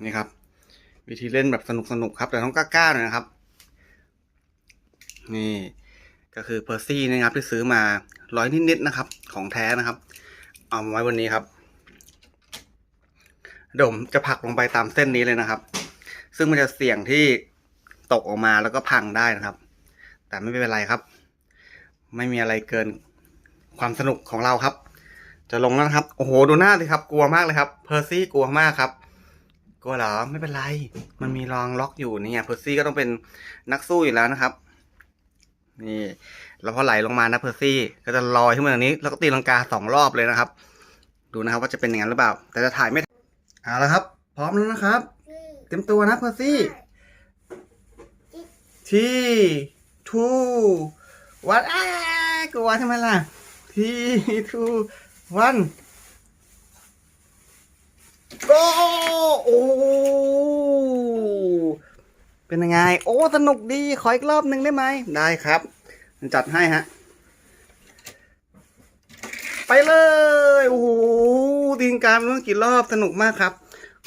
นี่ครับ วิธีเล่นแบบสนุกสนุกๆครับ แต่ต้องกล้าๆหน่อยนะครับ นี่ก็คือเพอร์ซี่นะครับที่ซื้อมาร้อยนิดๆนะครับ ของแท้นะครับ เอามาไว้วันนี้ครับเดี๋ยวผมจะผลักลงไปตามเส้นนี้เลยนะครับ ซึ่งมันจะเสี่ยงที่ตกออกมาแล้วก็พังได้นะครับ แต่ไม่เป็นไรครับ ไม่มีอะไรเกินความสนุกของเราครับ จะลงแล้วนะครับ โอ้โห ดูหน้าสิครับ กลัวมากเลยครับ เพอร์ซี่กลัวมากครับ กลัวเหรอไม่เป็นไร มันมีรองล็อกอยู่เนี่ยเพอร์ซี่ก็ต้องเป็นนักสู้อยู่แล้วนะครับ นี่แล้วพอไหลลงมานะเพอร์ซี่ ก็จะลอยขึ้นมาอย่างนี้ แล้วก็ตีลังกาสองรอบเลยนะครับ ดูนะครับว่าจะเป็นอย่างนั้นหรือเปล่า แต่จะถ่ายไม่เอาละครับ พร้อมแล้วนะครับ เต็มตัวนะเพอร์ซี่ ที่ทูวันอ้ากลัวใช่ไหมล่ะ ที่ทูวันโกโอ้ เป็นยังไง โอ้ สนุกดี ขออีกรอบหนึ่งได้ไหม ได้ครับ จัดให้ฮะ ไปเลย โอ้โหตีนการไม่รู้กี่รอบ สนุกมากครับ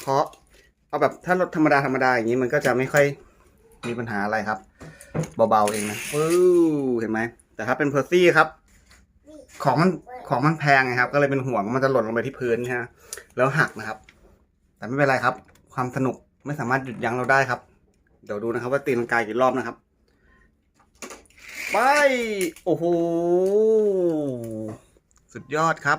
ขอเอาแบบถ้ารถธรรมดาธรรมดาอย่างนี้มันก็จะไม่ค่อยมีปัญหาอะไรครับ เบาๆเองนะอู้เห็นไหม แต่ถ้าเป็นเพอร์ซี่ครับ ของมันของมันแพงไงครับ ก็เลยเป็นห่วงว่ามันจะหล่นลงไปที่พื้นใช่ไหมแล้วหักนะครับ แต่ไม่เป็นไรครับ ความสนุกไม่สามารถหยุดยั้งเราได้ครับ เดี๋ยวดูนะครับ ว่าตีลังกายกี่รอบนะครับ ไป โอ้โห สุดยอดครับ